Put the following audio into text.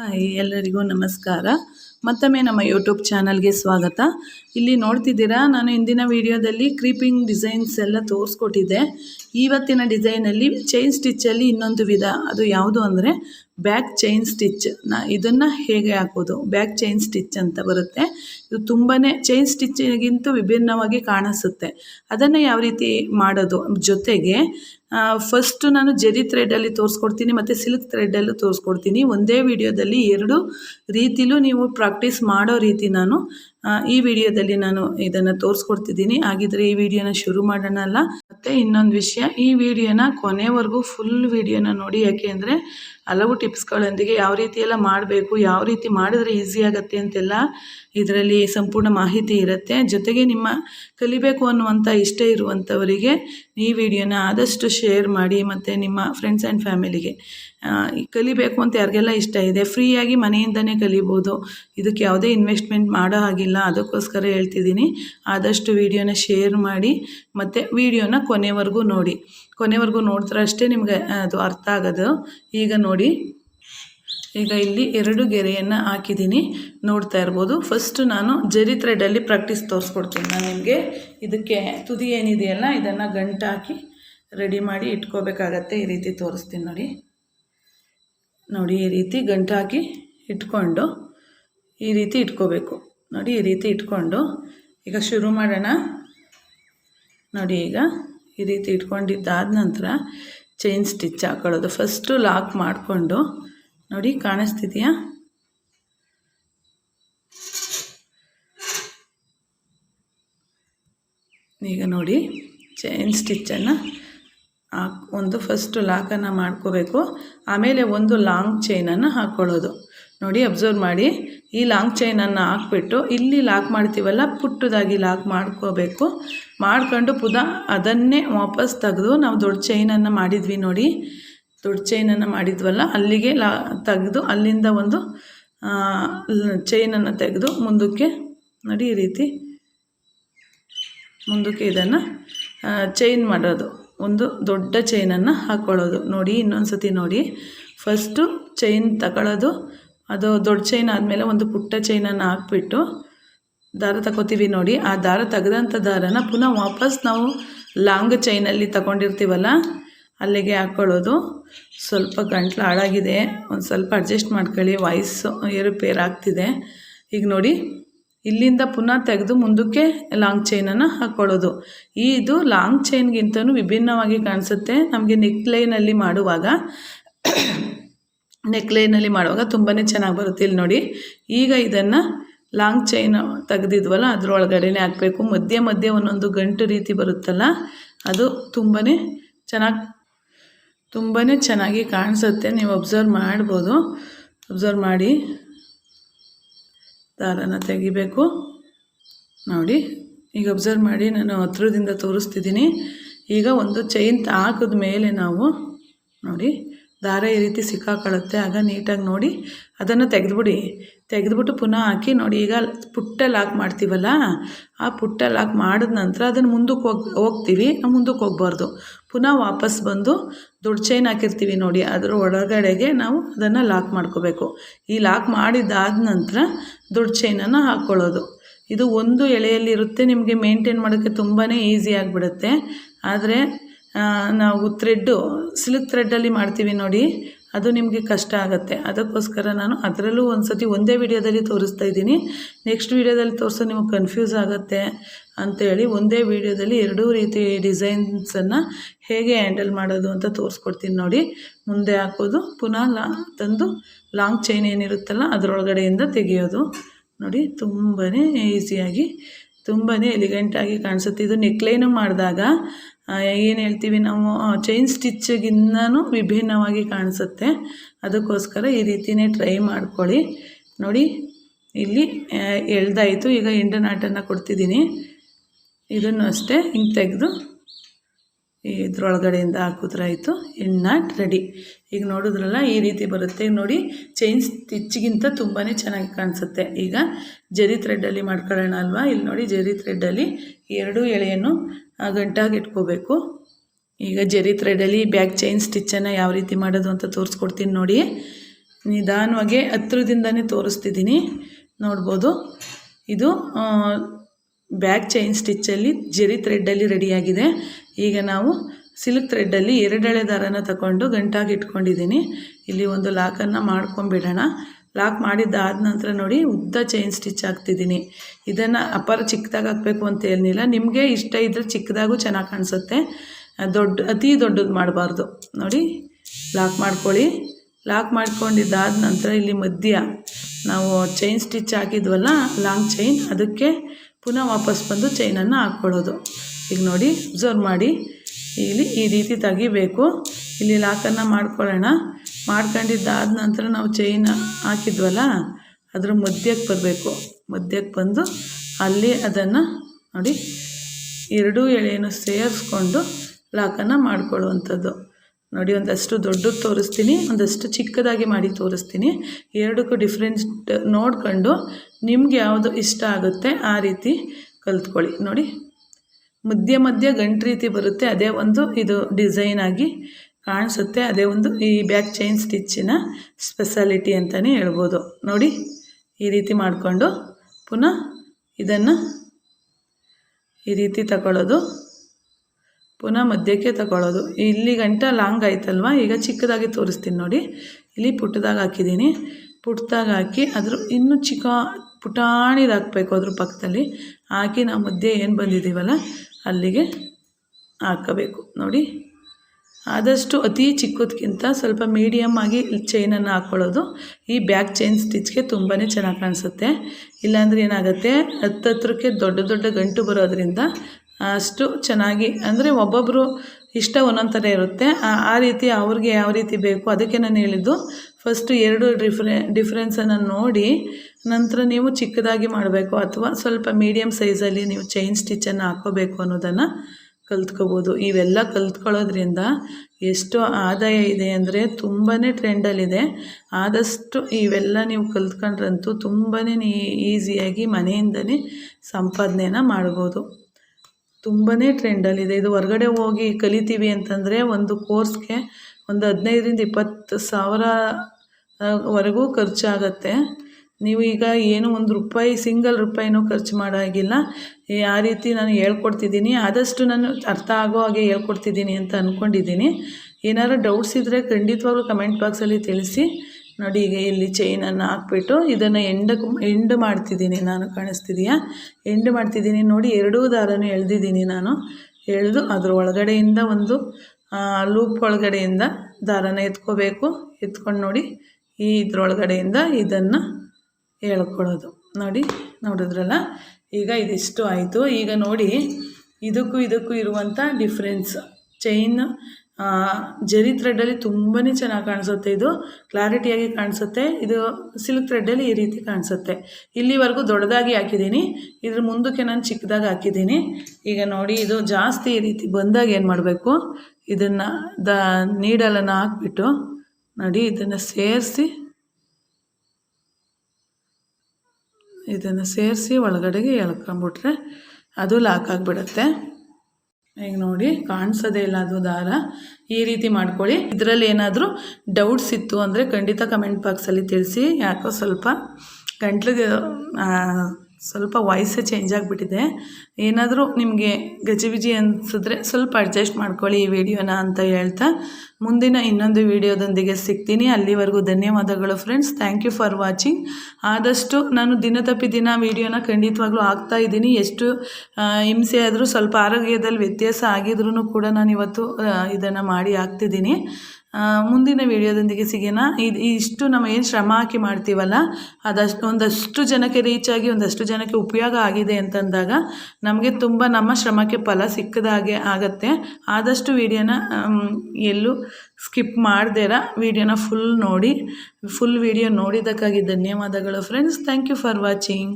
Hi, ಎಲ್ಲರಿಗೂ ನಮಸ್ಕಾರ. ಮತ್ತೊಮ್ಮೆ ನಮ್ಮ ಯೂಟ್ಯೂಬ್ ಚಾನಲ್ಗೆ ಸ್ವಾಗತ. ಇಲ್ಲಿ ನೋಡ್ತಿದ್ದೀರಾ, ನಾನು ಇಂದಿನ ವಿಡಿಯೋದಲ್ಲಿ ಕ್ರೀಪಿಂಗ್ ಡಿಸೈನ್ಸ್ ಎಲ್ಲ ತೋರಿಸ್ಕೊಟ್ಟಿದ್ದೆ. ಇವತ್ತಿನ ಡಿಸೈನಲ್ಲಿ ಚೈನ್ ಸ್ಟಿಚ್ಚಲ್ಲಿ ಇನ್ನೊಂದು ವಿಧ. ಅದು ಯಾವುದು ಅಂದರೆ ಬ್ಯಾಕ್ ಚೈನ್ ಸ್ಟಿಚ್. ನಾ, ಇದನ್ನು ಹೇಗೆ ಹಾಕೋದು? ಬ್ಯಾಕ್ ಚೈನ್ ಸ್ಟಿಚ್ ಅಂತ ಬರುತ್ತೆ. ಇದು ತುಂಬಾ ಚೈನ್ ಸ್ಟಿಚ್ಗಿಂತ ವಿಭಿನ್ನವಾಗಿ ಕಾಣಿಸುತ್ತೆ. ಅದನ್ನು ಯಾವ ರೀತಿ ಮಾಡೋದು? ಜೊತೆಗೆ ಫಸ್ಟು ನಾನು ಜೆರಿ ಥ್ರೆಡಲ್ಲಿ ತೋರಿಸ್ಕೊಡ್ತೀನಿ ಮತ್ತು ಸಿಲ್ಕ್ ಥ್ರೆಡಲ್ಲೂ ತೋರಿಸ್ಕೊಡ್ತೀನಿ. ಒಂದೇ ವಿಡಿಯೋದಲ್ಲಿ ಎರಡು ರೀತಿಲೂ ನೀವು ಪ್ರಾಕ್ಟೀಸ್ ಮಾಡೋ ರೀತಿ ನಾನು ಈ ವಿಡಿಯೋದಲ್ಲಿ ನಾನು ಇದನ್ನು ತೋರಿಸ್ಕೊಡ್ತಿದ್ದೀನಿ. ಹಾಗಿದ್ರೆ ಈ ವಿಡಿಯೋನ ಶುರು ಮಾಡೋಣ ಅಲ್ಲ. ಮತ್ತು ಇನ್ನೊಂದು ವಿಷಯ, ಈ ವಿಡಿಯೋನ ಕೊನೆವರೆಗೂ ಫುಲ್ ವಿಡಿಯೋನ ನೋಡಿ. ಯಾಕೆ ಅಂದರೆ ಹಲವು ಟಿಪ್ಸ್ಗಳೊಂದಿಗೆ ಯಾವ ರೀತಿ ಎಲ್ಲ ಮಾಡಬೇಕು, ಯಾವ ರೀತಿ ಮಾಡಿದ್ರೆ ಈಸಿ ಆಗುತ್ತೆ ಅಂತೆಲ್ಲ ಇದರಲ್ಲಿ ಸಂಪೂರ್ಣ ಮಾಹಿತಿ ಇರುತ್ತೆ. ಜೊತೆಗೆ ನಿಮ್ಮ ಕಲಿಬೇಕು ಅನ್ನುವಂಥ ಇಷ್ಟ ಇರುವಂಥವರಿಗೆ ಈ ವಿಡಿಯೋನ ಆದಷ್ಟು ಶೇರ್ ಮಾಡಿ ಮತ್ತು ನಿಮ್ಮ ಫ್ರೆಂಡ್ಸ್ ಆ್ಯಂಡ್ ಫ್ಯಾಮಿಲಿಗೆ ಕಲಿಬೇಕು ಅಂತ ಯಾರಿಗೆಲ್ಲ ಇಷ್ಟ ಇದೆ, ಫ್ರೀಯಾಗಿ ಮನೆಯಿಂದನೇ ಕಲಿಬೋದು, ಇದಕ್ಕೆ ಯಾವುದೇ ಇನ್ವೆಸ್ಟ್ಮೆಂಟ್ ಮಾಡೋ ಹಾಗಿಲ್ಲ, ಅದಕ್ಕೋಸ್ಕರ ಹೇಳ್ತಿದ್ದೀನಿ. ಆದಷ್ಟು ವಿಡಿಯೋನ ಶೇರ್ ಮಾಡಿ, ಮತ್ತು ವಿಡಿಯೋನ ಕೊನೆವರೆಗೂ ನೋಡಿ. ಕೊನೆವರೆಗೂ ನೋಡ್ತಾರೆ ಅಷ್ಟೇ ನಿಮಗೆ ಅದು ಅರ್ಥ ಆಗೋದು. ಈಗ ನೋಡಿ ಈಗ ಇಲ್ಲಿ ಎರಡು ಗೆರೆಯನ್ನು ಹಾಕಿದ್ದೀನಿ. ನೋಡ್ತಾ ಇರ್ಬೋದು. ಫಸ್ಟು ನಾನು ಜರಿ ಥ್ರೆಡಲ್ಲಿ ಪ್ರಾಕ್ಟೀಸ್ ತೋರಿಸ್ಕೊಡ್ತೀನಿ. ನಾನು ನಿಮಗೆ ಇದಕ್ಕೆ ತುದಿ ಏನಿದೆಯಲ್ಲ, ಇದನ್ನು ಗಂಟು ಹಾಕಿ ರೆಡಿ ಮಾಡಿ ಇಟ್ಕೋಬೇಕಾಗತ್ತೆ. ಈ ರೀತಿ ತೋರಿಸ್ತೀನಿ ನೋಡಿ. ನೋಡಿ, ಈ ರೀತಿ ಗಂಟು ಹಾಕಿ ಇಟ್ಕೊಂಡು ಈ ರೀತಿ ಇಟ್ಕೋಬೇಕು. ನೋಡಿ, ಈ ರೀತಿ ಇಟ್ಕೊಂಡು ಈಗ ಶುರು ಮಾಡೋಣ. ನೋಡಿ, ಈಗ ಈ ರೀತಿ ಇಟ್ಕೊಂಡಿದ್ದಾದ ನಂತರ ಚೈನ್ ಸ್ಟಿಚ್ ಹಾಕೊಳ್ಳೋದು. ಫಸ್ಟು ಲಾಕ್ ಮಾಡಿಕೊಂಡು, ನೋಡಿ ಕಾಣಿಸ್ತಿದೆಯಾ? ಈಗ ನೋಡಿ, ಚೈನ್ ಸ್ಟಿಚ್ಚನ್ನು ಹಾಕ್, ಒಂದು ಫಸ್ಟು ಲಾಕನ್ನು ಮಾಡ್ಕೋಬೇಕು. ಆಮೇಲೆ ಒಂದು ಲಾಂಗ್ ಚೈನನ್ನು ಹಾಕ್ಕೊಳ್ಳೋದು ನೋಡಿ ಅಬ್ಸರ್ವ್ ಮಾಡಿ. ಈ ಲಾಂಗ್ ಚೈನನ್ನು ಹಾಕ್ಬಿಟ್ಟು, ಇಲ್ಲಿ ಲಾಕ್ ಮಾಡ್ತೀವಲ್ಲ, ಪುಟ್ಟದಾಗಿ ಲಾಕ್ ಮಾಡ್ಕೋಬೇಕು. ಮಾಡ್ಕೊಂಡು ಪುನಃ ಅದನ್ನೇ ವಾಪಸ್ ತೆಗೆದು ನಾವು ದೊಡ್ಡ ಚೈನನ್ನು ಮಾಡಿದ್ವಿ ನೋಡಿ. ದೊಡ್ಡ ಚೈನನ್ನು ಮಾಡಿದ್ವಲ್ಲ, ಅಲ್ಲಿಗೆ ಲಾ, ತೆಗೆದು ಅಲ್ಲಿಂದ ಒಂದು ಚೈನನ್ನು ತೆಗೆದು ಮುಂದಕ್ಕೆ, ನೋಡಿ ಈ ರೀತಿ. ಮುಂದಕ್ಕೆ ಇದನ್ನು ಚೈನ್ ಮಾಡೋದು. ಒಂದು ದೊಡ್ಡ ಚೈನನ್ನು ಹಾಕ್ಕೊಳ್ಳೋದು ನೋಡಿ ಇನ್ನೊಂದು ಸತಿ ನೋಡಿ. ಫಸ್ಟು ಚೈನ್ ತಗೊಳ್ಳೋದು ಅದು ದೊಡ್ಡ ಚೈನ್ ಆದಮೇಲೆ ಒಂದು ಪುಟ್ಟ ಚೈನನ್ನು ಹಾಕ್ಬಿಟ್ಟು ದಾರ ತಗೋತೀವಿ ನೋಡಿ. ಆ ದಾರ ತೆಗೆದಂಥ ದಾರನ ಪುನಃ ವಾಪಸ್ ನಾವು ಲಾಂಗ್ ಚೈನಲ್ಲಿ ತಗೊಂಡಿರ್ತೀವಲ್ಲ, ಅಲ್ಲಿಗೆ ಹಾಕ್ಕೊಳ್ಳೋದು ಸ್ವಲ್ಪ ಗಂಟ್ಲು ಹಾಳಾಗಿದೆ. ಒಂದು ಸ್ವಲ್ಪ ಅಡ್ಜಸ್ಟ್ ಮಾಡ್ಕೊಳ್ಳಿ. ವಾಯ್ಸು ಏರುಪೇರು ಆಗ್ತಿದೆ. ಈಗ ನೋಡಿ, ಇಲ್ಲಿಂದ ಪುನಃ ತೆಗೆದು ಮುಂದಕ್ಕೆ ಲಾಂಗ್ ಚೈನನ್ನು ಹಾಕ್ಕೊಳ್ಳೋದು ಈ ಇದು ಲಾಂಗ್ ಚೈನ್ಗಿಂತನೂ ವಿಭಿನ್ನವಾಗಿ ಕಾಣಿಸುತ್ತೆ. ನಮಗೆ ನೆಕ್ ಲೈನಲ್ಲಿ ಮಾಡುವಾಗ ನೆಕ್ ಲೈನಲ್ಲಿ ಮಾಡುವಾಗ ತುಂಬಾ ಚೆನ್ನಾಗಿ ಬರುತ್ತೆ ಇಲ್ಲಿ ನೋಡಿ. ಈಗ ಇದನ್ನು ಲಾಂಗ್ ಚೈನ್ ತೆಗೆದಿದ್ವಲ್ಲ, ಅದ್ರೊಳಗಡೆನೇ ಹಾಕಬೇಕು. ಮಧ್ಯೆ ಮಧ್ಯೆ ಒಂದೊಂದು ಗಂಟು ರೀತಿ ಬರುತ್ತಲ್ಲ, ಅದು ತುಂಬಾ ಚೆನ್ನಾಗಿ ತುಂಬಾ ಚೆನ್ನಾಗಿ ಕಾಣಿಸುತ್ತೆ. ನೀವು ಅಬ್ಸರ್ವ್ ಮಾಡ್ಬೋದು. ಅಬ್ಸರ್ವ್ ಮಾಡಿ ದಾರನ ತೆಗಿಬೇಕು. ನೋಡಿ, ಈಗ ಅಬ್ಸರ್ವ್ ಮಾಡಿ ನಾನು ಹತ್ರದಿಂದ ತೋರಿಸ್ತಿದ್ದೀನಿ. ಈಗ ಒಂದು ಚೈನ್ ಹಾಕಿದ ಮೇಲೆ ನಾವು ನೋಡಿ ದಾರ ಈ ರೀತಿ ಸಿಕ್ಕಾಕೊಳ್ಳುತ್ತೆ. ಆಗ ನೀಟಾಗಿ ನೋಡಿ ಅದನ್ನು ತೆಗೆದುಬಿಡಿ. ತೆಗೆದುಬಿಟ್ಟು ಪುನಃ ಹಾಕಿ ನೋಡಿ, ಈಗ ಪುಟ್ಟ ಲಾಕ್ ಮಾಡ್ತೀವಲ್ಲ, ಆ ಪುಟ್ಟ ಲಾಕ್ ಮಾಡಿದ ನಂತರ ಅದನ್ನು ಮುಂದಕ್ಕೆ ಹೋಗಿ, ಹೋಗ್ತೀವಿ. ಮುಂದಕ್ಕೆ ಹೋಗ್ಬಾರ್ದು. ಪುನಃ ವಾಪಸ್ ಬಂದು ದೊಡ್ಡ ಚೈನ್ ಹಾಕಿರ್ತೀವಿ ನೋಡಿ, ಅದರ ಒಳಗಡೆಗೆ ನಾವು ಅದನ್ನು ಲಾಕ್ ಮಾಡ್ಕೋಬೇಕು. ಈ ಲಾಕ್ ಮಾಡಿದ್ದಾದ ನಂತರ ದೊಡ್ಡ ಚೈನನ್ನು ಹಾಕ್ಕೊಳ್ಳೋದು ಇದು ಒಂದು ಎಳೆಯಲ್ಲಿರುತ್ತೆ ನಿಮಗೆ ಮೇಂಟೈನ್ ಮಾಡೋಕ್ಕೆ ತುಂಬಾ ಈಸಿ ಆಗಿಬಿಡುತ್ತೆ. ಆದರೆ ನಾವು ಥ್ರೆಡ್ಡು ಸಿಲ್ಕ್ ಥ್ರೆಡ್ಡಲ್ಲಿ ಮಾಡ್ತೀವಿ ನೋಡಿ, ಅದು ನಿಮಗೆ ಕಷ್ಟ ಆಗುತ್ತೆ. ಅದಕ್ಕೋಸ್ಕರ ನಾನು ಅದರಲ್ಲೂ ಒಂದು ಸತಿ ಒಂದೇ ವಿಡಿಯೋದಲ್ಲಿ ತೋರಿಸ್ತಾ ಇದ್ದೀನಿ. ನೆಕ್ಸ್ಟ್ ವಿಡಿಯೋದಲ್ಲಿ ತೋರಿಸೋ ನಿಮಗೆ ಕನ್ಫ್ಯೂಸ್ ಆಗುತ್ತೆ ಅಂಥೇಳಿ ಒಂದೇ ವಿಡಿಯೋದಲ್ಲಿ ಎರಡೂ ರೀತಿ ಡಿಸೈನ್ಸನ್ನು ಹೇಗೆ ಹ್ಯಾಂಡಲ್ ಮಾಡೋದು ಅಂತ ತೋರಿಸ್ಕೊಡ್ತೀನಿ ನೋಡಿ. ಮುಂದೆ ಹಾಕೋದು, ಪುನಃ ಲಾ, ತಂದು ಲಾಂಗ್ ಚೈನ್ ಏನಿರುತ್ತಲ್ಲ ಅದರೊಳಗಡೆಯಿಂದ ತೆಗೆಯೋದು. ನೋಡಿ ತುಂಬಾ ಈಸಿಯಾಗಿ ತುಂಬಾ ಎಲಿಗೆಂಟಾಗಿ ಕಾಣಿಸುತ್ತೆ. ಇದು ನೆಕ್ಲೈನು ಮಾಡಿದಾಗ ಏನು ಹೇಳ್ತೀವಿ ನಾವು ಚೈನ್ ಸ್ಟಿಚ್ಗಿಂತನೂ ವಿಭಿನ್ನವಾಗಿ ಕಾಣಿಸುತ್ತೆ. ಅದಕ್ಕೋಸ್ಕರ ಈ ರೀತಿಯೇ ಟ್ರೈ ಮಾಡ್ಕೊಳ್ಳಿ. ನೋಡಿ, ಇಲ್ಲಿ ಎಳ್ದಾಯಿತು. ಈಗ ಎಂಡನಾಟನ್ನು ಕೊಡ್ತಿದ್ದೀನಿ. ಇದನ್ನು ಅಷ್ಟೇ ಹಿಂಗೆ ತೆಗೆದು ಇದ್ರೊಳಗಡೆಯಿಂದ ಹಾಕಿದ್ರಾಯಿತು ನಾಟ್ ರೆಡಿ ಈಗ ನೋಡಿದ್ರಲ್ಲ ಈ ರೀತಿ ಬರುತ್ತೆ. ನೋಡಿ ಚೈನ್ ಸ್ಟಿಚ್ಗಿಂತ ತುಂಬಾ ಚೆನ್ನಾಗಿ ಕಾಣಿಸುತ್ತೆ. ಈಗ ಜರಿ ಥ್ರೆಡ್ಡಲ್ಲಿ ಮಾಡ್ಕೊಳ್ಳೋಣ ಅಲ್ವಾ? ಇಲ್ಲಿ ನೋಡಿ ಜರಿ ಥ್ರೆಡ್ಡಲ್ಲಿ ಎರಡು ಎಳೆಯನ್ನು ಗಂಟಾಗಿ ಇಟ್ಕೋಬೇಕು. ಈಗ ಜರಿ ಥ್ರೆಡಲ್ಲಿ ಬ್ಯಾಕ್ ಚೈನ್ ಸ್ಟಿಚ್ಚನ್ನು ಯಾವ ರೀತಿ ಮಾಡೋದು ಅಂತ ತೋರಿಸ್ಕೊಡ್ತೀನಿ ನೋಡಿ. ನಿಧಾನವಾಗಿ ಹತ್ರದಿಂದನೇ ತೋರಿಸ್ತಿದ್ದೀನಿ. ನೋಡ್ಬೋದು. ಇದು ಬ್ಯಾಕ್ ಚೈನ್ ಸ್ಟಿಚ್ಚಲ್ಲಿ ಜೆರಿ ಥ್ರೆಡ್ಡಲ್ಲಿ ರೆಡಿಯಾಗಿದೆ ಈಗ ನಾವು ಸಿಲ್ಕ್ ಥ್ರೆಡ್ಡಲ್ಲಿ ಎರಡೆಳೆ ದಾರನ ತಗೊಂಡು ಗಂಟಾಗಿ ಇಟ್ಕೊಂಡಿದ್ದೀನಿ. ಇಲ್ಲಿ ಒಂದು ಲಾಕನ್ನು ಮಾಡ್ಕೊಂಬಿಡೋಣ ಲಾಕ್ ಮಾಡಿದ್ದಾದ ನಂತರ ನೋಡಿ ಉದ್ದ ಚೈನ್ ಸ್ಟಿಚ್ ಹಾಕ್ತಿದ್ದೀನಿ. ಇದನ್ನು ಅಪ್ಪರ ಚಿಕ್ಕದಾಗಿ ಹಾಕಬೇಕು ಅಂತ ಏನಿಲ್ಲ. ನಿಮಗೆ ಇಷ್ಟ ಇದ್ದರೆ ಚಿಕ್ಕದಾಗೂ ಚೆನ್ನಾಗಿ ಕಾಣಿಸುತ್ತೆ. ದೊಡ್ಡ, ಅತಿ ದೊಡ್ಡದು ಮಾಡಬಾರ್ದು. ನೋಡಿ ಲಾಕ್ ಮಾಡ್ಕೊಳ್ಳಿ. ಲಾಕ್ ಮಾಡ್ಕೊಂಡಿದ್ದಾದ ನಂತರ ಇಲ್ಲಿ ಮಧ್ಯ ನಾವು ಚೈನ್ ಸ್ಟಿಚ್ ಹಾಕಿದ್ವಲ್ಲ ಲಾಂಗ್ ಚೈನ್ ಅದಕ್ಕೆ ಪುನಃ ವಾಪಸ್ ಬಂದು ಚೈನನ್ನು ಹಾಕ್ಕೊಳ್ಳೋದು. ಈಗ ನೋಡಿ ಅಬ್ಸರ್ವ್ ಮಾಡಿ. ಇಲ್ಲಿ ಈ ರೀತಿ ತೆಗಿಬೇಕು. ಇಲ್ಲಿ ಲಾಕನ್ನು ಮಾಡ್ಕೊಳ್ಳೋಣ. ಮಾಡ್ಕೊಂಡಿದ್ದಾದ ನಂತರ ನಾವು ಚೈನ್ ಹಾಕಿದ್ವಲ್ಲ, ಅದರ ಮಧ್ಯಕ್ಕೆ ಬರಬೇಕು. ಮಧ್ಯಕ್ಕೆ ಬಂದು ಅಲ್ಲಿ ಅದನ್ನು ನೋಡಿ, ಎರಡೂ ಎಳೆಯನ್ನು ಸೇರಿಸ್ಕೊಂಡು ಲಾಕನ್ನು ಮಾಡ್ಕೊಳ್ಳುವಂಥದ್ದು. ನೋಡಿ, ಒಂದಷ್ಟು ದೊಡ್ಡದು ತೋರಿಸ್ತೀನಿ, ಒಂದಷ್ಟು ಚಿಕ್ಕದಾಗಿ ಮಾಡಿ ತೋರಿಸ್ತೀನಿ. ಎರಡಕ್ಕೂ ಡಿಫ್ರೆನ್ಸ್ ನೋಡ್ಕೊಂಡು ನಿಮ್ಗೆ ಯಾವುದು ಇಷ್ಟ ಆಗುತ್ತೆ ಆ ರೀತಿ ಕಲ್ತ್ಕೊಳ್ಳಿ. ನೋಡಿ ಮಧ್ಯ ಮಧ್ಯ ಗಂಟು ರೀತಿ ಬರುತ್ತೆ. ಅದೇ ಒಂದು ಇದು ಡಿಸೈನ್ ಆಗಿ ಕಾಣಿಸುತ್ತೆ. ಅದೇ ಒಂದು ಈ ಬ್ಯಾಕ್ ಚೈನ್ ಸ್ಟಿಚ್ಚಿನ ಸ್ಪೆಷಾಲಿಟಿ ಅಂತಲೇ ಹೇಳ್ಬೋದು. ನೋಡಿ, ಈ ರೀತಿ ಮಾಡಿಕೊಂಡು ಪುನಃ ಇದನ್ನು ಈ ರೀತಿ ತಗೊಳ್ಳೋದು ಪುನಃ ಮಧ್ಯಕ್ಕೆ ತಗೊಳ್ಳೋದು ಇಲ್ಲಿ ಗಂಟ ಲಾಂಗ್ ಆಯ್ತಲ್ವ? ಈಗ ಚಿಕ್ಕದಾಗಿ ತೋರಿಸ್ತೀನಿ ನೋಡಿ. ಇಲ್ಲಿ ಪುಟ್ಟದಾಗ ಹಾಕಿದ್ದೀನಿ. ಪುಟ್ಟದಾಗ ಹಾಕಿ ಅದ್ರ ಇನ್ನೂ ಚಿಕ್ಕ ಪುಟಾಣಿದು ಹಾಕ್ಬೇಕು ಅದ್ರ ಪಕ್ಕದಲ್ಲಿ. ಹಾಕಿ ನಾವು ಮಧ್ಯೆ ಏನು ಬಂದಿದ್ದೀವಲ್ಲ ಅಲ್ಲಿಗೆ ಹಾಕಬೇಕು. ನೋಡಿ, ಆದಷ್ಟು ಅತಿ ಚಿಕ್ಕದಕ್ಕಿಂತ ಸ್ವಲ್ಪ ಮೀಡಿಯಮ್ ಆಗಿ ಚೈನನ್ನು ಹಾಕ್ಕೊಳ್ಳೋದು ಈ ಬ್ಯಾಕ್ ಚೈನ್ ಸ್ಟಿಚ್ಗೆ ತುಂಬಾ ಚೆನ್ನಾಗಿ ಕಾಣಿಸುತ್ತೆ. ಇಲ್ಲಾಂದರೆ ಏನಾಗುತ್ತೆ, ಹತ್ತತ್ರಕ್ಕೆ ದೊಡ್ಡ ದೊಡ್ಡ ಗಂಟು ಬರೋದ್ರಿಂದ ಅಷ್ಟು ಚೆನ್ನಾಗಿ, ಅಂದರೆ ಒಬ್ಬೊಬ್ಬರು ಇಷ್ಟ ಒಂದೊಂದು ಥರ ಇರುತ್ತೆ. ಆ ರೀತಿ ಅವ್ರಿಗೆ ಯಾವ ರೀತಿ ಬೇಕು ಅದಕ್ಕೆ ನಾನು ಹೇಳಿದ್ದು ಫಸ್ಟು ಎರಡು ಡಿಫ್ರೆ ಡಿಫ್ರೆನ್ಸನ್ನು ನೋಡಿ, ನಂತರ ನೀವು ಚಿಕ್ಕದಾಗಿ ಮಾಡಬೇಕು ಅಥವಾ ಸ್ವಲ್ಪ ಮೀಡಿಯಮ್ ಸೈಜಲ್ಲಿ ನೀವು ಚೈನ್ ಸ್ಟಿಚ್ಚನ್ನು ಹಾಕೋಬೇಕು ಅನ್ನೋದನ್ನು ಕಲ್ತ್ಕೋಬೋದು. ಇವೆಲ್ಲ ಕಲ್ತ್ಕೊಳ್ಳೋದ್ರಿಂದ ಎಷ್ಟು ಆದಾಯ ಇದೆ ಅಂದರೆ ತುಂಬಾ ಟ್ರೆಂಡಲ್ಲಿದೆ ಆದಷ್ಟು ಇವೆಲ್ಲ ನೀವು ಕಲ್ತ್ಕೊಂಡ್ರಂತೂ ತುಂಬಾ ಈಸಿಯಾಗಿ ಮನೆಯಿಂದಲೇ ಸಂಪಾದನೆಯನ್ನು ಮಾಡ್ಬೋದು. ತುಂಬಾ ಟ್ರೆಂಡಲ್ಲಿದೆ ಇದು ಹೊರಗಡೆ ಹೋಗಿ ಕಲಿತೀವಿ ಅಂತಂದರೆ ಒಂದು ಕೋರ್ಸ್ಗೆ ಒಂದು ಹದಿನೈದರಿಂದ ಇಪ್ಪತ್ತು ಸಾವಿರ ವರೆಗೂ ಖರ್ಚಾಗತ್ತೆ. ನೀವು ಈಗ ಏನು ಒಂದು ರೂಪಾಯಿ, ಸಿಂಗಲ್ ರೂಪಾಯಿನೂ ಖರ್ಚು ಮಾಡೋ ಹಾಗಿಲ್ಲ. ಆ ರೀತಿ ನಾನು ಹೇಳ್ಕೊಡ್ತಿದ್ದೀನಿ. ಆದಷ್ಟು ನಾನು ಅರ್ಥ ಆಗೋ ಹಾಗೆ ಹೇಳ್ಕೊಡ್ತಿದ್ದೀನಿ ಅಂತ ಅಂದ್ಕೊಂಡಿದ್ದೀನಿ ಏನಾದರೂ ಡೌಟ್ಸ್ ಇದ್ದರೆ ಖಂಡಿತವಾಗ್ಲೂ ಕಮೆಂಟ್ ಬಾಕ್ಸಲ್ಲಿ ತಿಳಿಸಿ. ನೋಡಿ, ಈಗ ಇಲ್ಲಿ ಚೈನನ್ನು ಹಾಕ್ಬಿಟ್ಟು ಇದನ್ನು ಎಂಡಕ್ಕೆ ಎಂಡ್ ಮಾಡ್ತಿದ್ದೀನಿ ನಾನು, ಕಾಣಿಸ್ತಿದೆಯಾ? ಎಂಡ್ ಮಾಡ್ತಿದ್ದೀನಿ ನೋಡಿ, ಎರಡೂ ದಾರನೂ ಎಳೆದಿದ್ದೀನಿ ನಾನು. ಎಳೆದು ಅದ್ರ ಒಳಗಡೆಯಿಂದ ಒಂದು ಲೂಪ್ ಒಳಗಡೆಯಿಂದ ದಾರನ ಎತ್ಕೋಬೇಕು. ಎತ್ಕೊಂಡು ನೋಡಿ. ಈ ಇದ್ರೊಳಗಡೆಯಿಂದ ಇದನ್ನು ಹೇಳ್ಕೊಳ್ಳೋದು. ನೋಡಿ, ನೋಡಿದ್ರಲ್ಲ? ಈಗ ಇದಿಷ್ಟು ಆಯಿತು. ಈಗ ನೋಡಿ, ಇದಕ್ಕೂ ಇದಕ್ಕೂ ಇರುವಂಥ ಡಿಫ್ರೆನ್ಸ್ ಚೈನ್ ಜರಿ ಥ್ರೆಡ್ಡಲ್ಲಿ ತುಂಬಾ ಚೆನ್ನಾಗಿ ಕಾಣಿಸುತ್ತೆ ಇದು. ಕ್ಲಾರಿಟಿಯಾಗಿ ಕಾಣಿಸುತ್ತೆ. ಇದು ಸಿಲ್ಕ್ ಥ್ರೆಡ್ಡಲ್ಲಿ ಈ ರೀತಿ ಕಾಣಿಸುತ್ತೆ. ಇಲ್ಲಿವರೆಗೂ ದೊಡ್ಡದಾಗಿ ಹಾಕಿದ್ದೀನಿ. ಇದ್ರ ಮುಂದಕ್ಕೆ ನಾನು ಚಿಕ್ಕದಾಗಿ ಹಾಕಿದ್ದೀನಿ. ಈಗ ನೋಡಿ, ಇದು ಜಾಸ್ತಿ ಈ ರೀತಿ ಬಂದಾಗ ಏನು ಮಾಡಬೇಕು? ಇದನ್ನು ದ ನೀಡಲನ್ನು ಹಾಕ್ಬಿಟ್ಟು ನೋಡಿ, ಇದನ್ನು ಸೇರಿಸಿ. ಇದನ್ನು ಸೇರಿಸಿ ಒಳಗಡೆಗೆ ಎಳ್ಕೊಂಬಿಟ್ರೆ ಅದು ಲಾಕ್ ಆಗಿಬಿಡುತ್ತೆ. ಈಗ ನೋಡಿ, ಕಾಣಿಸೋದೇ ಇಲ್ಲ ಅದು ದಾರ. ಈ ರೀತಿ ಮಾಡ್ಕೊಳ್ಳಿ. ಇದರಲ್ಲಿ ಏನಾದರೂ ಡೌಟ್ಸ್ ಇತ್ತು ಅಂದರೆ ಖಂಡಿತ ಕಮೆಂಟ್ ಬಾಕ್ಸಲ್ಲಿ ತಿಳಿಸಿ. ಯಾಕೋ ಸ್ವಲ್ಪ ಗಂಟ್ಲಿಗೆ ಸ್ವಲ್ಪ ವಾಯ್ಸೇ ಚೇಂಜ್ ಆಗಿಬಿಟ್ಟಿದೆ. ಏನಾದರೂ ನಿಮಗೆ ಗಜಿಬಿಜಿ ಅನಿಸಿದ್ರೆ ಸ್ವಲ್ಪ ಅಡ್ಜಸ್ಟ್ ಮಾಡ್ಕೊಳ್ಳಿ ಈ ವಿಡಿಯೋನ ಅಂತ ಹೇಳ್ತಾ. ಮುಂದಿನ ಇನ್ನೊಂದು ವಿಡಿಯೋದೊಂದಿಗೆ ಸಿಗ್ತೀನಿ. ಅಲ್ಲಿವರೆಗೂ ಧನ್ಯವಾದಗಳು friends thank you for watching ಆದಷ್ಟು ನಾನು ದಿನ ತಪ್ಪಿ ದಿನ ವೀಡಿಯೋನ ಖಂಡಿತವಾಗ್ಲೂ ಆಗ್ತಾ ಇದ್ದೀನಿ. ಎಷ್ಟು ಹಿಂಸೆ ಆದರೂ ಸ್ವಲ್ಪ ಆರೋಗ್ಯದಲ್ಲಿ ವ್ಯತ್ಯಾಸ ಆಗಿದ್ರೂ ಕೂಡ ನಾನು ಇವತ್ತು ಇದನ್ನು ಮಾಡಿ ಆಗ್ತಿದ್ದೀನಿ. ಮುಂದಿನ ವಿಡಿಯೋದೊಂದಿಗೆ ಸಿಗೋಣ. ಇದು ಇಷ್ಟು ನಾವು ಏನು ಶ್ರಮ ಹಾಕಿ ಮಾಡ್ತೀವಲ್ಲ, ಅದಷ್ಟು ಒಂದಷ್ಟು ಜನಕ್ಕೆ ರೀಚ್ ಆಗಿ, ಒಂದಷ್ಟು ಜನಕ್ಕೆ ಉಪಯೋಗ ಆಗಿದೆ ಅಂತಂದಾಗ ನಮಗೆ ತುಂಬ ನಮ್ಮ ಶ್ರಮಕ್ಕೆ ಫಲ ಸಿಕ್ಕದಾಗೆ ಆಗುತ್ತೆ. ಆದಷ್ಟು ವಿಡಿಯೋನ ಎಲ್ಲೂ ಸ್ಕಿಪ್ ಮಾಡ್ದೇರ? ವಿಡಿಯೋನ ಫುಲ್ ನೋಡಿ ಫುಲ್ ವೀಡಿಯೋ ನೋಡಿದ್ದಕ್ಕಾಗಿ ಧನ್ಯವಾದಗಳು friends thank you for watching